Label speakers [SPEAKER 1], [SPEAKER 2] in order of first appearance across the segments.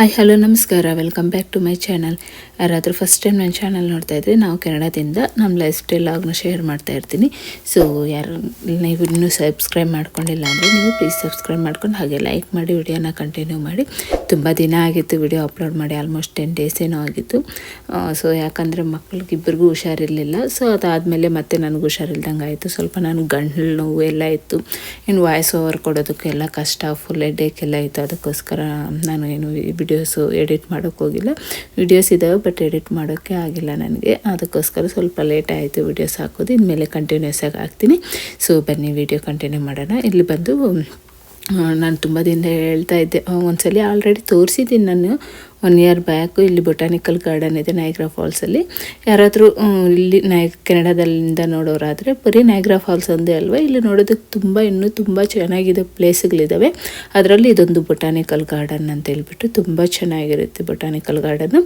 [SPEAKER 1] Hi, hello, ನಮಸ್ಕಾರ. Welcome back to my channel ಯಾರಾದರೂ first time ನನ್ನ ಚಾನಲ್ ನೋಡ್ತಾ ಇದ್ದರೆ ನಾವು ಕೆನಡಾದಿಂದ ನಮ್ಮ ಲೈಫ್ ಸ್ಟೈಲ್ ಲಾಗ್ನ ಶೇರ್ ಮಾಡ್ತಾ ಇರ್ತೀನಿ. ಸೊ ಯಾರು ನೀವು ಇನ್ನೂ ಸಬ್ಸ್ಕ್ರೈಬ್ ಮಾಡ್ಕೊಂಡಿಲ್ಲ ಅಂದರೆ ನೀವು ಪ್ಲೀಸ್ ಸಬ್ಸ್ಕ್ರೈಬ್ ಮಾಡ್ಕೊಂಡು ಹಾಗೆ ಲೈಕ್ ಮಾಡಿ ವಿಡಿಯೋನ ಕಂಟಿನ್ಯೂ ಮಾಡಿ. ತುಂಬ ದಿನ ಆಗಿತ್ತು ವಿಡಿಯೋ ಅಪ್ಲೋಡ್ ಮಾಡಿ ಆಲ್ಮೋಸ್ಟ್ ಟೆನ್ ಡೇಸ್ ಏನೋ ಆಗಿತ್ತು. ಸೊ ಯಾಕಂದರೆ ಮಕ್ಳಿಗೆ ಇಬ್ಬರಿಗೂ ಹುಷಾರಿರಲಿಲ್ಲ. ಸೊ ಅದಾದಮೇಲೆ ಮತ್ತೆ ನನಗೆ ಹುಷಾರಿಲ್ದಂಗೆ ಆಯಿತು. ಸ್ವಲ್ಪ ನಾನು ಗಂಟ್ಲು ನೋವು ಎಲ್ಲ ಇತ್ತು. ಇನ್ನು ವಾಯ್ಸ್ ಓವರ್ ಕೊಡೋದಕ್ಕೆಲ್ಲ ಕಷ್ಟ ಫುಲ್ ಹೆಡ್ಡೇಕ್ ಎಲ್ಲ ಇತ್ತು. ಅದಕ್ಕೋಸ್ಕರ ನಾನು ಏನು ವಿಡಿಯೋಸು ಎಡಿಟ್ ಮಾಡೋಕ್ಕೆ ಹೋಗಿಲ್ಲ. ವಿಡಿಯೋಸ್ ಇದ್ದಾವೆ ಬಟ್ ಎಡಿಟ್ ಮಾಡೋಕ್ಕೆ ಆಗಿಲ್ಲ ನನಗೆ. ಅದಕ್ಕೋಸ್ಕರ ಸ್ವಲ್ಪ ಲೇಟ್ ಆಯಿತು ವಿಡಿಯೋಸ್ ಹಾಕೋದು. ಇನ್ಮೇಲೆ ಕಂಟಿನ್ಯೂಸ್ ಆಗಿ ಹಾಕ್ತೀನಿ. ಸೊ ಬನ್ನಿ ವಿಡಿಯೋ ಕಂಟಿನ್ಯೂ ಮಾಡೋಣ. ಇಲ್ಲಿ ಬಂದು ನಾನು ತುಂಬ ದಿನ ಹೇಳ್ತಾ ಇದ್ದೆ. ಒಂದ್ಸಲಿ ಆಲ್ರೆಡಿ ತೋರಿಸಿದ್ದೀನಿ ನಾನು. ಒನ್ ಇಯರ್ ಬ್ಯಾಕು ಇಲ್ಲಿ ಬೊಟಾನಿಕಲ್ ಗಾರ್ಡನ್ ಇದೆ ನೈಗ್ರಾ ಫಾಲ್ಸಲ್ಲಿ ಯಾರಾದರೂ ಇಲ್ಲಿ ನೈ ಕೆನಡಾದಲ್ಲಿಂದ ನೋಡೋರಾದರೆ ಬರೀ ನೈಗ್ರಾ ಫಾಲ್ಸ್ ಒಂದೇ ಅಲ್ವಾ? ಇಲ್ಲಿ ನೋಡೋದಕ್ಕೆ ತುಂಬ, ಇನ್ನೂ ತುಂಬ ಚೆನ್ನಾಗಿದೆ ಪ್ಲೇಸ್ಗಳಿದ್ದಾವೆ ಅದರಲ್ಲಿ ಇದೊಂದು ಬೊಟಾನಿಕಲ್ ಗಾರ್ಡನ್ ಅಂತ ಹೇಳ್ಬಿಟ್ಟು ತುಂಬ ಚೆನ್ನಾಗಿರುತ್ತೆ ಬೊಟಾನಿಕಲ್ ಗಾರ್ಡನ್ನು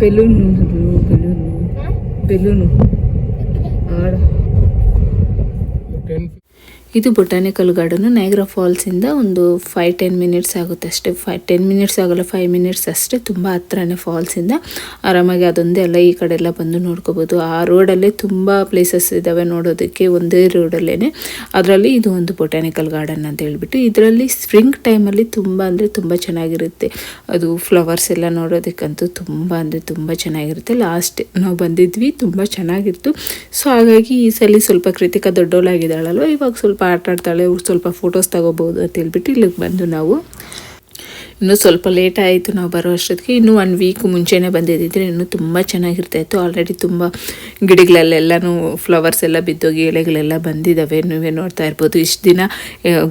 [SPEAKER 1] పెళ్ళును
[SPEAKER 2] పెళ్ళును
[SPEAKER 1] పెళ్ళును ఆడ ಇದು ಬೊಟಾನಿಕಲ್ ಗಾರ್ಡನ್. ನೈಗ್ರಾ ಫಾಲ್ಸಿಂದ ಒಂದು ಫೈವ್ ಟೆನ್ ಮಿನಿಟ್ಸ್ ಆಗುತ್ತೆ ಅಷ್ಟೇ. ಫೈ ಟೆನ್ ಮಿನಿಟ್ಸ್ ಆಗಲ್ಲ ಫೈವ್ ಮಿನಿಟ್ಸ್ ಅಷ್ಟೇ ತುಂಬ ಹತ್ರನೇ ಫಾಲ್ಸಿಂದ ಆರಾಮಾಗಿ ಅದೊಂದೇ ಅಲ್ಲ, ಈ ಕಡೆ ಎಲ್ಲ ಬಂದು ನೋಡ್ಕೋಬೋದು. ಆ ರೋಡಲ್ಲೇ ತುಂಬ ಪ್ಲೇಸಸ್ ಇದ್ದಾವೆ ನೋಡೋದಕ್ಕೆ, ಒಂದೇ ರೋಡಲ್ಲೇ ಅದರಲ್ಲಿ ಇದು ಒಂದು ಬೊಟಾನಿಕಲ್ ಗಾರ್ಡನ್ ಅಂತ ಹೇಳ್ಬಿಟ್ಟು, ಇದರಲ್ಲಿ ಸ್ಪ್ರಿಂಗ್ ಟೈಮಲ್ಲಿ ತುಂಬ ಅಂದರೆ ತುಂಬ ಚೆನ್ನಾಗಿರುತ್ತೆ. ಅದು ಫ್ಲವರ್ಸ್ ಎಲ್ಲ ನೋಡೋದಕ್ಕಂತೂ ತುಂಬ ಅಂದರೆ ತುಂಬ ಚೆನ್ನಾಗಿರುತ್ತೆ. ಲಾಸ್ಟ್ ನಾವು ಬಂದಿದ್ವಿ, ತುಂಬ ಚೆನ್ನಾಗಿತ್ತು. ಸೊ ಹಾಗಾಗಿ ಈ ಸಲ ಸ್ವಲ್ಪ ಕೃತಿಕ ದೊಡ್ಡವಳಾಗಿದ್ದಾಳಲ್ವ ಇವಾಗ ಸ್ವಲ್ಪ ಆಟ ಆಡ್ತಾಳೆ ಸ್ವಲ್ಪ ಫೋಟೋಸ್ ತಗೋಬೋದು ಅಂತ ಹೇಳ್ಬಿಟ್ಟು ಇಲ್ಲಿಗೆ ಬಂದು ನಾವು. ಇನ್ನೂ ಸ್ವಲ್ಪ ಲೇಟ್ ಆಯಿತು ನಾವು ಬರೋ ಅಷ್ಟೊತ್ತಿಗೆ. ಇನ್ನೂ ಒನ್ ವೀಕ್ ಮುಂಚೆನೇ ಬಂದಿದ್ದಿದ್ರೆ ಇನ್ನೂ ತುಂಬ ಚೆನ್ನಾಗಿರ್ತಾಯಿತ್ತು. ಆಲ್ರೆಡಿ ತುಂಬ ಗಿಡಗಳಲ್ಲೆಲ್ಲನೂ ಫ್ಲವರ್ಸ್ ಎಲ್ಲ ಬಿದ್ದೋಗಿ ಎಲೆಗಳೆಲ್ಲ ಬಂದಿದ್ದಾವೆ ನೀವೇ ನೋಡ್ತಾ ಇರ್ಬೋದು. ಇಷ್ಟು ದಿನ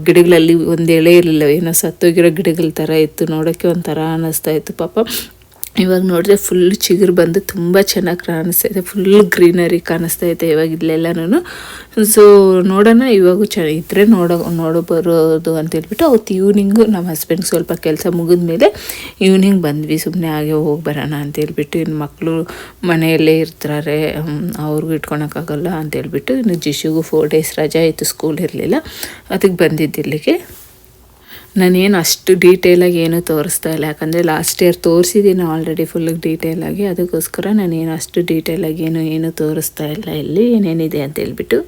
[SPEAKER 1] ಗಿಡಗಳಲ್ಲಿ ಒಂದು ಎಳೆ ಇರಲಿಲ್ಲ. ಏನೋ ಸತ್ತೋಗಿರೋ ಗಿಡಗಳ ಥರ ಇತ್ತು. ನೋಡೋಕ್ಕೆ ಒಂಥರ ಅನ್ನಿಸ್ತಾ ಇತ್ತು ಪಾಪ. ಇವಾಗ ನೋಡಿದ್ರೆ ಫುಲ್ ಚಿಗುರು ಬಂದು ತುಂಬ ಚೆನ್ನಾಗಿ ಕಾಣಿಸ್ತಾ ಇದೆ. ಫುಲ್ ಗ್ರೀನರಿ ಕಾಣಿಸ್ತಾ ಇದೆ ಇವಾಗ ಇಲ್ಲೆಲ್ಲನೂ ಸೊ ನೋಡೋಣ, ಇವಾಗೂ ಚೆನ್ನಾಗಿ ಇದ್ರೆ ನೋಡೋ ನೋಡೋ ಬರೋದು ಅಂತ ಹೇಳ್ಬಿಟ್ಟು ಅವತ್ತು ಈವ್ನಿಂಗು ನಮ್ಮ ಹಸ್ಬೆಂಡ್ ಸ್ವಲ್ಪ ಕೆಲಸ ಮುಗಿದ ಮೇಲೆ ಈವ್ನಿಂಗ್ ಬಂದ್ವಿ. ಸುಮ್ಮನೆ ಹಾಗೆ ಹೋಗಿ ಬರೋಣ ಅಂತ ಹೇಳ್ಬಿಟ್ಟು ಇನ್ನು ಮಕ್ಕಳು ಮನೆಯಲ್ಲೇ ಇರ್ತಾರೆ ಅವ್ರಿಗೂ ಇಟ್ಕೊಳಕ್ಕಾಗಲ್ಲ ಅಂತ ಹೇಳ್ಬಿಟ್ಟು ಇನ್ನು ಜಿಶುಗೂ ಫೋರ್ ಡೇಸ್ ರಜಾ ಇತ್ತು ಸ್ಕೂಲ್ ಇರಲಿಲ್ಲ. ಅದಕ್ಕೆ ಬಂದಿದ್ದು ಇಲ್ಲಿಗೆ. ನಾನೇನು ಅಷ್ಟು ಡೀಟೇಲಾಗಿ ಏನೂ ತೋರಿಸ್ತಾ ಇಲ್ಲ. ಯಾಕಂದರೆ ಲಾಸ್ಟ್ ಇಯರ್ ತೋರಿಸಿದ್ದೀನಿ ಆಲ್ರೆಡಿ ಫುಲ್ ಡೀಟೇಲಾಗಿ ಅದಕ್ಕೋಸ್ಕರ ನಾನೇನು ಅಷ್ಟು ಡೀಟೇಲಾಗಿ ಏನು ಏನು ತೋರಿಸ್ತಾ ಇಲ್ಲ. ಇಲ್ಲಿ ಏನೇನಿದೆ ಅಂತ ಹೇಳ್ಬಿಟ್ಟು.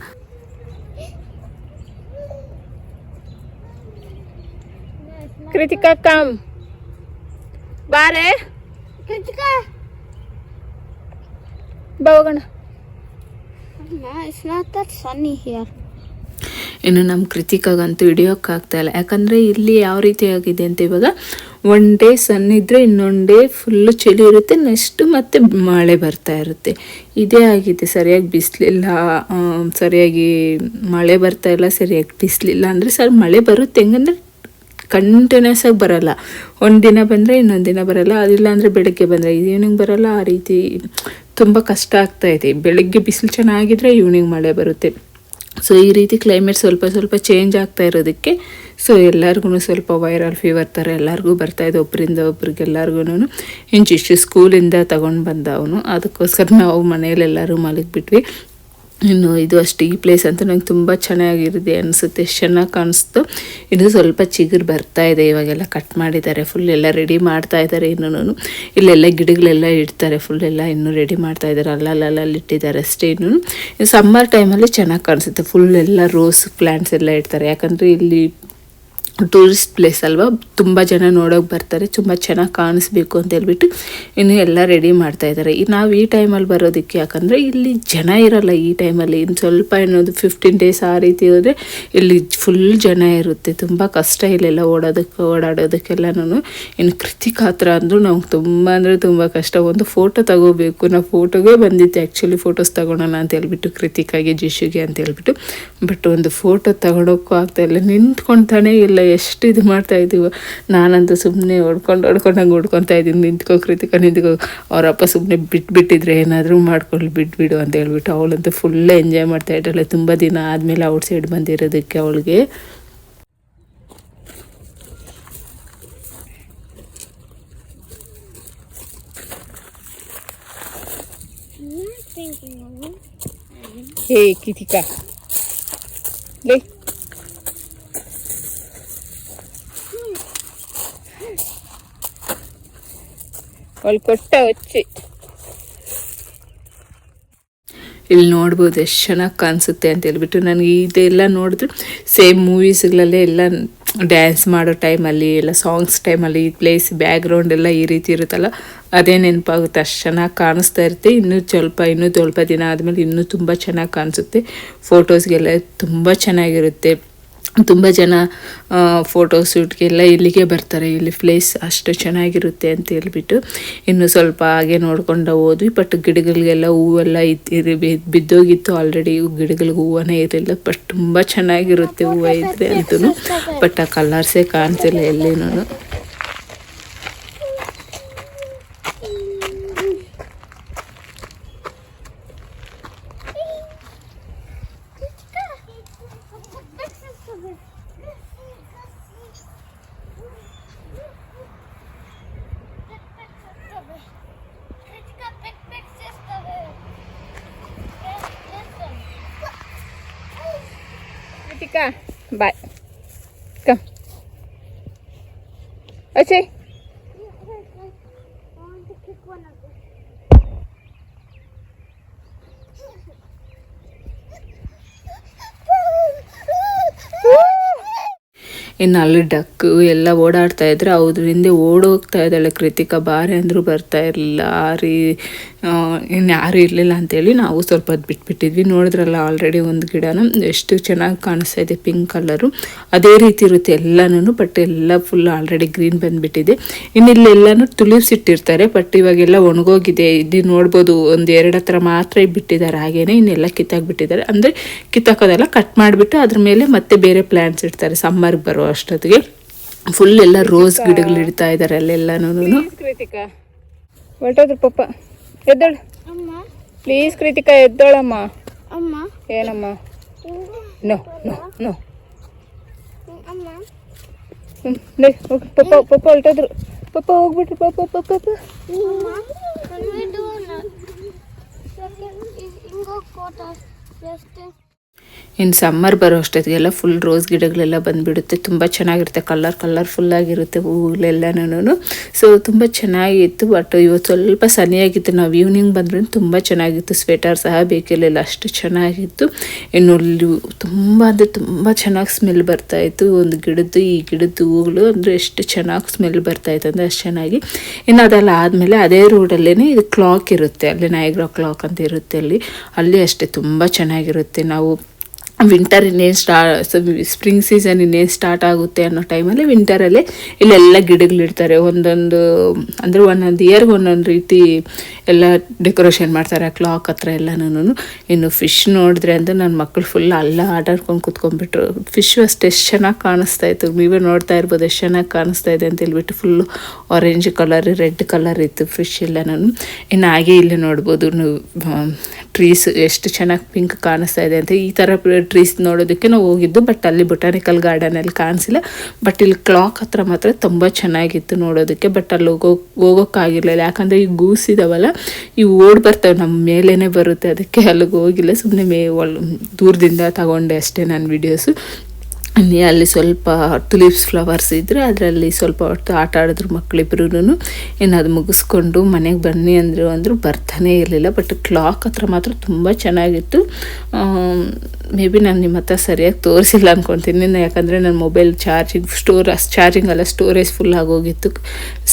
[SPEAKER 1] ಕೃತಿಕಾ ಕಾಮ್ ಬಾರೆ.
[SPEAKER 2] ಬಾ
[SPEAKER 1] ಹೋಗೋಣ.
[SPEAKER 2] No, it's not that sunny here.
[SPEAKER 1] ಇನ್ನು ನಮ್ಮ ಕೃತಿಕಾಗಂತೂ ಹಿಡಿಯೋಕ್ಕಾಗ್ತಾ ಇಲ್ಲ. ಯಾಕಂದರೆ ಇಲ್ಲಿ ಯಾವ ರೀತಿ ಆಗಿದೆ ಅಂತ ಇವಾಗ ಒನ್ ಡೇ ಸನ್ ಇದ್ದರೆ ಇನ್ನೊಂದು ಡೇ ಫುಲ್ಲು ಚಳಿ ಇರುತ್ತೆ ನೆಕ್ಸ್ಟ್ ಮತ್ತೆ ಮಳೆ ಬರ್ತಾ ಇರುತ್ತೆ. ಇದೇ ಆಗಿದೆ, ಸರಿಯಾಗಿ ಬಿಸಿಲಿಲ್ಲ ಸರಿಯಾಗಿ ಮಳೆ ಬರ್ತಾ ಇಲ್ಲ, ಸರಿಯಾಗಿ ಬಿಸಿಲಿಲ್ಲ ಅಂದರೆ ಸರ್ ಮಳೆ ಬರುತ್ತೆ ಹೆಂಗಂದ್ರೆ ಕಂಟಿನ್ಯೂಸ್ ಆಗಿ ಬರಲ್ಲ. ಒಂದು ದಿನ ಬಂದರೆ ಇನ್ನೊಂದು ದಿನ ಬರಲ್ಲ, ಅದಿಲ್ಲ ಅಂದರೆ ಬೆಳಗ್ಗೆ ಬಂದರೆ ಈವ್ನಿಂಗ್ ಬರಲ್ಲ, ಆ ರೀತಿ ತುಂಬ ಕಷ್ಟ ಆಗ್ತಾ ಇದೆ. ಬೆಳಗ್ಗೆ ಬಿಸಿಲು ಚೆನ್ನಾಗಿದ್ರೆ ಈವ್ನಿಂಗ್ ಮಳೆ ಬರುತ್ತೆ. ಸೊ ಈ ರೀತಿ ಕ್ಲೈಮೇಟ್ ಸ್ವಲ್ಪ ಸ್ವಲ್ಪ ಚೇಂಜ್ ಆಗ್ತಾ ಇರೋದಕ್ಕೆ ಸೊ ಎಲ್ಲರಿಗೂ ಸ್ವಲ್ಪ ವೈರಲ್ ಫೀವರ್ ಥರ ಎಲ್ಲರಿಗೂ ಬರ್ತಾ ಇದೆ. ಒಬ್ಬರಿಂದ ಒಬ್ರಿಗೆ ಎಲ್ಲರಿಗೂ ಇಂಚಿಷ್ಟು ಸ್ಕೂಲಿಂದ ತೊಗೊಂಡು ಬಂದ ಅವನು ಅದಕ್ಕೋಸ್ಕರ ನಾವು ಮನೇಲಿ ಎಲ್ಲರೂ ಮಲಗಿಬಿಟ್ವಿ. ಇನ್ನು ಇದು ಅಷ್ಟು ಈ ಪ್ಲೇಸ್ ಅಂತೂ ನಂಗೆ ತುಂಬ ಚೆನ್ನಾಗಿರುತ್ತೆ ಅನಿಸುತ್ತೆ. ಎಷ್ಟು ಚೆನ್ನಾಗಿ ಕಾಣಿಸ್ತು. ಇನ್ನು ಸ್ವಲ್ಪ ಚಿಗುರು ಬರ್ತಾ ಇದೆ, ಇವಾಗೆಲ್ಲ ಕಟ್ ಮಾಡಿದ್ದಾರೆ. ಫುಲ್ ಎಲ್ಲ ರೆಡಿ ಮಾಡ್ತಾ ಇದ್ದಾರೆ ಇನ್ನೂ ಇಲ್ಲೆಲ್ಲ ಗಿಡಗಳೆಲ್ಲ ಇಡ್ತಾರೆ ಫುಲ್ ಎಲ್ಲ ಇನ್ನೂ ರೆಡಿ ಮಾಡ್ತಾ ಇದ್ದಾರೆ. ಅಲ್ಲಲ್ಲಲ್ಲಿ ಇಟ್ಟಿದ್ದಾರೆ ಅಷ್ಟೇ ಇನ್ನು ಸಮ್ಮರ್ ಟೈಮಲ್ಲಿ ಚೆನ್ನಾಗಿ ಕಾಣಿಸುತ್ತೆ. ಫುಲ್ ಎಲ್ಲ ರೋಸ್ ಪ್ಲ್ಯಾಂಟ್ಸ್ ಎಲ್ಲ ಇಡ್ತಾರೆ. ಯಾಕಂದರೆ ಇಲ್ಲಿ ಟೂರಿಸ್ಟ್ ಪ್ಲೇಸ್ ಅಲ್ವಾ, ತುಂಬ ಜನ ನೋಡೋಕೆ ಬರ್ತಾರೆ, ತುಂಬ ಚೆನ್ನಾಗಿ ಕಾಣಿಸ್ಬೇಕು ಅಂತ ಹೇಳ್ಬಿಟ್ಟು ಇನ್ನು ಎಲ್ಲ ರೆಡಿ ಮಾಡ್ತಾ ಇದ್ದಾರೆ. ನಾವು ಈ ಟೈಮಲ್ಲಿ ಬರೋದಕ್ಕೆ ಯಾಕಂದರೆ ಇಲ್ಲಿ ಜನ ಇರಲ್ಲ ಈ ಟೈಮಲ್ಲಿ ಇನ್ನು ಸ್ವಲ್ಪ ಏನೋದು ಫಿಫ್ಟೀನ್ ಡೇಸ್ ಆ ರೀತಿ ಹೋದರೆ ಇಲ್ಲಿ ಫುಲ್ ಜನ ಇರುತ್ತೆ. ತುಂಬ ಕಷ್ಟ ಇಲ್ಲೆಲ್ಲ ಓಡೋದಕ್ಕೆ ಓಡಾಡೋದಕ್ಕೆಲ್ಲನೂ ಇನ್ನು ಕೃತಿಕ್ ಹತ್ರ ಅಂದರೂ ನಮ್ಗೆ ತುಂಬ ಅಂದರೆ ತುಂಬ ಕಷ್ಟ. ಒಂದು ಫೋಟೋ ತಗೋಬೇಕು. ನಾವು ಫೋಟೋಗೆ ಬಂದಿತ್ತು ಆ್ಯಕ್ಚುಲಿ ಫೋಟೋಸ್ ತಗೊಳೋಣ ಅಂತ ಹೇಳ್ಬಿಟ್ಟು, ಕೃತಿಕಾಗಿ, ಜಿಶುಗೆ ಅಂತ ಹೇಳ್ಬಿಟ್ಟು. ಬಟ್ ಒಂದು ಫೋಟೋ ತಗೊಳೋಕ್ಕೂ ಆಗ್ತಾ ಇಲ್ಲ. ನಿಂತ್ಕೊಳ್ತಾನೆ ಇಲ್ಲ ಎಷ್ಟು ಇದು ಮಾಡ್ತಾ ಇದ್ದೀವಿ. ನಾನಂತೂ ಸುಮ್ಮನೆ ಹೊಡ್ಕೊಂಡು ಹೊಡ್ಕೊಂಡು ಹಂಗೆ ಹೊಡ್ಕೊತಾ ಇದ್ದೀನಿ. ನಿಂತ್ಕೋ ಕೃತಿಕ ನಿಂತ್ಕೋ. ಅವರಪ್ಪ ಸುಮ್ಮನೆ ಬಿಟ್ಬಿಟ್ಟಿದ್ರೆ ಏನಾದರೂ ಮಾಡ್ಕೊಳ್ಳಿ ಬಿಟ್ಬಿಡು ಅಂತ ಹೇಳ್ಬಿಟ್ಟು ಅವಳಂತೂ ಫುಲ್ ಎಂಜಾಯ್ ಮಾಡ್ತಾ ಇದ್ದಾಳೆ. ತುಂಬ ದಿನ ಆದಮೇಲೆ ಔಟ್ ಸೈಡ್ ಬಂದಿರೋದಕ್ಕೆ ಅವಳಿಗೆ. ಹೇ ಕಿತಿಕಾ. ಲೇ. ಅಲ್ಲಿ ಕೊಟ್ಟ ಇಲ್ಲಿ ನೋಡ್ಬೋದು ಎಷ್ಟು ಚೆನ್ನಾಗಿ ಕಾಣಿಸುತ್ತೆ ಅಂತ ಹೇಳ್ಬಿಟ್ಟು ನನಗೆ ಇದೆಲ್ಲ ನೋಡಿದ್ರೆ ಸೇಮ್ ಮೂವೀಸ್ಗಳಲ್ಲೇ ಎಲ್ಲ ಡ್ಯಾನ್ಸ್ ಮಾಡೋ ಟೈಮಲ್ಲಿ, ಎಲ್ಲ ಸಾಂಗ್ಸ್ ಟೈಮಲ್ಲಿ, ಈ ಪ್ಲೇಸ್ ಬ್ಯಾಕ್ಗ್ರೌಂಡ್ ಎಲ್ಲ ಈ ರೀತಿ ಇರುತ್ತಲ್ಲ, ಅದೇ ನೆನಪಾಗುತ್ತೆ. ಅಷ್ಟು ಚೆನ್ನಾಗಿ ಕಾಣಿಸ್ತಾ ಇರುತ್ತೆ. ಇನ್ನೂ ಸ್ವಲ್ಪ ಇನ್ನೂ ಸ್ವಲ್ಪ ದಿನ ಆದಮೇಲೆ ಇನ್ನೂ ತುಂಬ ಚೆನ್ನಾಗಿ ಕಾಣಿಸುತ್ತೆ. ಫೋಟೋಸ್ಗೆಲ್ಲ ತುಂಬ ಚೆನ್ನಾಗಿರುತ್ತೆ. ತುಂಬ ಜನ ಫೋಟೋ ಶೂಟ್ಗೆಲ್ಲ ಇಲ್ಲಿಗೆ ಬರ್ತಾರೆ. ಇಲ್ಲಿ ಪ್ಲೇಸ್ ಅಷ್ಟು ಚೆನ್ನಾಗಿರುತ್ತೆ ಅಂತ ಹೇಳ್ಬಿಟ್ಟು ಇನ್ನು ಸ್ವಲ್ಪ ಹಾಗೆ ನೋಡ್ಕೊಂಡು ಹೋದ್ವಿ. ಬಟ್ ಗಿಡಗಳಿಗೆಲ್ಲ ಹೂವೆಲ್ಲ ಇದ್ದಿರಿ ಬಿದ್ದೋಗಿತ್ತು ಆಲ್ರೆಡಿ ಗಿಡಗಳಿಗೆ ಹೂವನೇ ಇರಲಿಲ್ಲ. ಬಟ್ ತುಂಬ ಚೆನ್ನಾಗಿರುತ್ತೆ ಹೂವು ಇದ್ದರೆ ಅಂತೂ ಬಟ್ ಆ ಕಲರ್ಸೇ ಕಾಣ್ತಿಲ್ಲ ಎಲ್ಲಿನೂ. Tika. Bye. Come. Okay. ಇನ್ನು ಅಲ್ಲಿ ಡಕ್ಕು ಎಲ್ಲ ಓಡಾಡ್ತಾ ಇದ್ರೆ ಅವ್ರ ಹಿಂದೆ ಓಡೋಗ್ತಾ ಇದ್ದಾಳೆ ಕೃತಿಕಾ. ಬಾರೆ ಅಂದರೂ ಬರ್ತಾ ಇರಲಿಲ್ಲ. ಆರಿ ಇನ್ನು ಯಾರು ಇರಲಿಲ್ಲ ಅಂತೇಳಿ ನಾವು ಸ್ವಲ್ಪ ಹೊತ್ತು ಬಿಟ್ಬಿಟ್ಟಿದ್ವಿ. ನೋಡಿದ್ರಲ್ಲ ಆಲ್ರೆಡಿ ಒಂದು ಗಿಡನ ಎಷ್ಟು ಚೆನ್ನಾಗಿ ಕಾಣಿಸ್ತಾ ಇದೆ ಪಿಂಕ್ ಕಲರು ಅದೇ ರೀತಿ ಇರುತ್ತೆ ಎಲ್ಲನೂ ಬಟ್ ಎಲ್ಲ ಫುಲ್ ಆಲ್ರೆಡಿ ಗ್ರೀನ್ ಬಂದುಬಿಟ್ಟಿದೆ. ಇನ್ನು ಇಲ್ಲೆಲ್ಲನೂ ತುಳಿಸಿಟ್ಟಿರ್ತಾರೆ ಬಟ್ ಇವಾಗೆಲ್ಲ ಒಣಗೋಗಿದೆ. ಇದು ನೋಡ್ಬೋದು, ಒಂದು ಎರಡು ಹತ್ರ ಮಾತ್ರ ಬಿಟ್ಟಿದ್ದಾರೆ. ಹಾಗೇನೆ ಇನ್ನೆಲ್ಲ ಕಿತ್ತಾಕ್ಬಿಟ್ಟಿದ್ದಾರೆ. ಅಂದರೆ ಕಿತ್ತಾಕೋದೆಲ್ಲ ಕಟ್ ಮಾಡಿಬಿಟ್ಟು ಅದ್ರ ಮೇಲೆ ಮತ್ತೆ ಬೇರೆ ಪ್ಲ್ಯಾಂಟ್ಸ್ ಇಡ್ತಾರೆ. ಸಮ್ಮರ್ಗೆ ಬರೋ ಅಷ್ಟೊತ್ತಿಗೆ. ಫುಲ್ ಎಲ್ಲ ರೋಸ್ ಗಿಡಗಳು ಇಡ್ತಾ ಇದ್ದಾರೆ ಅಲ್ಲೆಲ್ಲ ಕೃತಿಕಾ ಹೊರಟೋದ್ರು ಪಪ್ಪ. ಎದ್ದಳು. ಪ್ಲೀಸ್ ಕೃತಿಕಾ ಎದ್ದೋಳಮ್ಮ. ಏನಮ್ಮ? No no no
[SPEAKER 2] Amma.
[SPEAKER 1] ಹೋಗಿ. ಪಪ್ಪ ಪಪ್ಪ ಹೊರಟೋದ್ರು. ಪಪ್ಪ ಹೋಗ್ಬಿಟ್ರು. ಪಪ್ಪ ಪಪ್ಪ ಪಪ್ಪ.
[SPEAKER 2] Amma,
[SPEAKER 1] ಇನ್ನು ಸಮ್ಮರ್ ಬರೋ ಅಷ್ಟೊತ್ತಿಗೆಲ್ಲ ಫುಲ್ ರೋಸ್ ಗಿಡಗಳೆಲ್ಲ ಬಂದುಬಿಡುತ್ತೆ. ತುಂಬ ಚೆನ್ನಾಗಿರುತ್ತೆ. ಕಲರ್ ಕಲರ್ಫುಲ್ಲಾಗಿರುತ್ತೆ ಹೂಗಳೆಲ್ಲನೂ ಸೊ ತುಂಬ ಚೆನ್ನಾಗಿತ್ತು ಬಟ್ ಇವತ್ತು ಸ್ವಲ್ಪ ಸನಿಯಾಗಿತ್ತು. ನಾವು ಈವ್ನಿಂಗ್ ಬಂದ್ರೆ ತುಂಬ ಚೆನ್ನಾಗಿತ್ತು. ಸ್ವೆಟರ್ ಸಹ ಬೇಕಿರಲಿಲ್ಲ. ಅಷ್ಟು ಚೆನ್ನಾಗಿತ್ತು. ಇನ್ನು ತುಂಬ ಅಂದರೆ ತುಂಬ ಚೆನ್ನಾಗಿ ಸ್ಮೆಲ್ ಬರ್ತಾಯಿತ್ತು ಒಂದು ಗಿಡದ್ದು, ಈ ಗಿಡದ್ದು ಹೂಗಳು ಅಂದರೆ ಎಷ್ಟು ಚೆನ್ನಾಗಿ ಸ್ಮೆಲ್ ಬರ್ತಾಯಿತ್ತು ಅಂದರೆ ಅಷ್ಟು ಚೆನ್ನಾಗಿ. ಇನ್ನು ಅದೆಲ್ಲ ಆದಮೇಲೆ ಅದೇ ರೋಡಲ್ಲೇ ಇದು ಕ್ಲಾಕ್ ಇರುತ್ತೆ. ಅಲ್ಲಿ ನಾಯಗ್ರಾ ಕ್ಲಾಕ್ ಅಂತ ಇರುತ್ತೆ ಅಲ್ಲಿ. ಅಲ್ಲಿ ಅಷ್ಟೇ ತುಂಬ ಚೆನ್ನಾಗಿರುತ್ತೆ. ನಾವು ವಿಂಟರ್ ಇನ್ನೇನು ಸ್ಟಾ ಸ್ಪ್ರಿಂಗ್ ಸೀಸನ್ ಇನ್ನೇನು ಸ್ಟಾರ್ಟ್ ಆಗುತ್ತೆ ಅನ್ನೋ ಟೈಮಲ್ಲಿ ವಿಂಟರಲ್ಲಿ ಇಲ್ಲೆಲ್ಲ ಗಿಡಗಳಿಡ್ತಾರೆ. ಒಂದೊಂದು, ಅಂದರೆ ಒಂದೊಂದು ಇಯರ್ಗೆ ಒಂದೊಂದು ರೀತಿ ಎಲ್ಲ ಡೆಕೋರೇಷನ್ ಮಾಡ್ತಾರೆ ಕ್ಲಾಕ್ ಹತ್ರ ಎಲ್ಲನೂ ಇನ್ನು ಫಿಶ್ ನೋಡಿದ್ರೆ ಅಂದರೆ ನನ್ನ ಮಕ್ಕಳು ಫುಲ್ ಅಲ್ಲ ಆಟಾಡ್ಕೊಂಡು ಕುತ್ಕೊಂಡ್ಬಿಟ್ರು. ಫಿಶ್ ಅಷ್ಟು ಎಷ್ಟು ಚೆನ್ನಾಗಿ ಕಾಣಿಸ್ತಾ ಇತ್ತು. ನೀವೇ ನೋಡ್ತಾ ಇರ್ಬೋದು ಎಷ್ಟು ಚೆನ್ನಾಗಿ ಕಾಣಿಸ್ತಾ ಇದೆ ಅಂತ ಹೇಳ್ಬಿಟ್ಟು full orange colour red colour ಇತ್ತು ಫಿಶ್ ನಾನು ಇನ್ನು ಹಾಗೆ ಇಲ್ಲಿ ನೋಡ್ಬೋದು ಟ್ರೀಸ್ ಎಷ್ಟು ಚೆನ್ನಾಗಿ ಪಿಂಕ್ ಕಾಣಿಸ್ತಾ ಇದೆ ಅಂತ. ಈ ಥರ ಟ್ರೀಸ್ ನೋಡೋದಕ್ಕೆ ನಾವು ಹೋಗಿದ್ದು ಬಟ್ ಅಲ್ಲಿ ಬೊಟಾನಿಕಲ್ ಗಾರ್ಡನಲ್ಲಿ ಕಾಣಿಸಿಲ್ಲ. ಬಟ್ ಇಲ್ಲಿ ಕ್ಲಾಕ್ ಹತ್ರ ಮಾತ್ರ ತುಂಬ ಚೆನ್ನಾಗಿತ್ತು ನೋಡೋದಕ್ಕೆ. ಬಟ್ ಅಲ್ಲಿ ಹೋಗೋ, ಹೋಗೋಕ್ಕಾಗಿರ್ಲಿಲ್ಲ. ಯಾಕಂದರೆ ಈ ಗೂಸ್ ಇದಾವಲ್ಲ ಇವು ಓಡ್ ಬರ್ತವೆ, ನಮ್ಮ ಮೇಲೇ ಬರುತ್ತೆ. ಅದಕ್ಕೆ ಅಲ್ಲಿಗೆ ಹೋಗಿಲ್ಲ. ಸುಮ್ಮನೆ ಮೇ ದೂರದಿಂದ ತಗೊಂಡೆ ಅಷ್ಟೇ ನಾನು ವೀಡಿಯೋಸು ಅಲ್ಲಿ ಸ್ವಲ್ಪ ಟುಲಿಪ್ಸ್ ಫ್ಲವರ್ಸ್ ಇದ್ದರೆ ಅದರಲ್ಲಿ ಸ್ವಲ್ಪ ಹೊತ್ತು ಆಟ ಆಡಿದ್ರು ಮಕ್ಕಳಿಬ್ರು ಏನಾದ್ರು ಮುಗಿಸ್ಕೊಂಡು ಮನೆಗೆ ಬನ್ನಿ ಅಂದರು ಅಂದರು ಬರ್ತಾನೇ ಇರಲಿಲ್ಲ ಬಟ್ ಕ್ಲಾಕ್ ಹತ್ರ ಮಾತ್ರ ತುಂಬ ಚೆನ್ನಾಗಿತ್ತು. ಮೇ ಬಿ ನಾನು ನಿಮ್ಮ ಹತ್ರ ಸರಿಯಾಗಿ ತೋರಿಸಿಲ್ಲ ಅಂದ್ಕೊತೀನಿ ಯಾಕಂದರೆ ನನ್ನ ಮೊಬೈಲ್ ಚಾರ್ಜಿಂಗ್ ಸ್ಟೋರ್ ಚಾರ್ಜಿಂಗ್ ಅಲ್ಲ ಸ್ಟೋರೇಜ್ ಫುಲ್ ಆಗೋಗಿತ್ತು.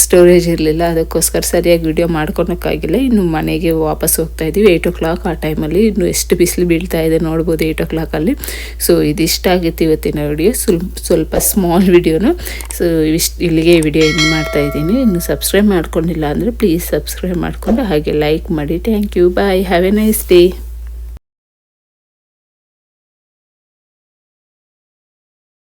[SPEAKER 1] ಸ್ಟೋರೇಜ್ ಇರಲಿಲ್ಲ, ಅದಕ್ಕೋಸ್ಕರ ಸರಿಯಾಗಿ ವಿಡಿಯೋ ಮಾಡ್ಕೊಳಕ್ಕಾಗಿಲ್ಲ. ಇನ್ನು ಮನೆಗೆ ವಾಪಸ್ ಹೋಗ್ತಾ ಇದ್ದೀವಿ ಏಯ್ಟ್ ಓ ಕ್ಲಾಕ್ ಆ ಟೈಮಲ್ಲಿ ಇನ್ನು ಎಷ್ಟು ಬಿಸಿಲು ಬೀಳ್ತಾ ಇದೆ ನೋಡ್ಬೋದು ಏಯ್ಟ್ ಓ ಕ್ಲಾಕಲ್ಲಿ ಸೊ ಇದಿಷ್ಟ ಆಗಿತ್ತು ಇವತ್ತಿನ ವಿಡಿಯೋ ಸ್ವಲ್ಪ ಸ್ವಲ್ಪ ಸ್ಮಾಲ್ ವಿಡಿಯೋನು ಸೊ ಇಷ್ಟು ಇಲ್ಲಿಗೆ ವಿಡಿಯೋ ಇನ್ನು ಮಾಡ್ತಾ ಇದ್ದೀನಿ. ಇನ್ನು ಸಬ್ಸ್ಕ್ರೈಬ್ ಮಾಡ್ಕೊಂಡಿಲ್ಲ ಅಂದರೆ ಪ್ಲೀಸ್ ಸಬ್ಸ್ಕ್ರೈಬ್ ಮಾಡಿಕೊಂಡು ಹಾಗೆ ಲೈಕ್ ಮಾಡಿ. Thank you bye have a nice day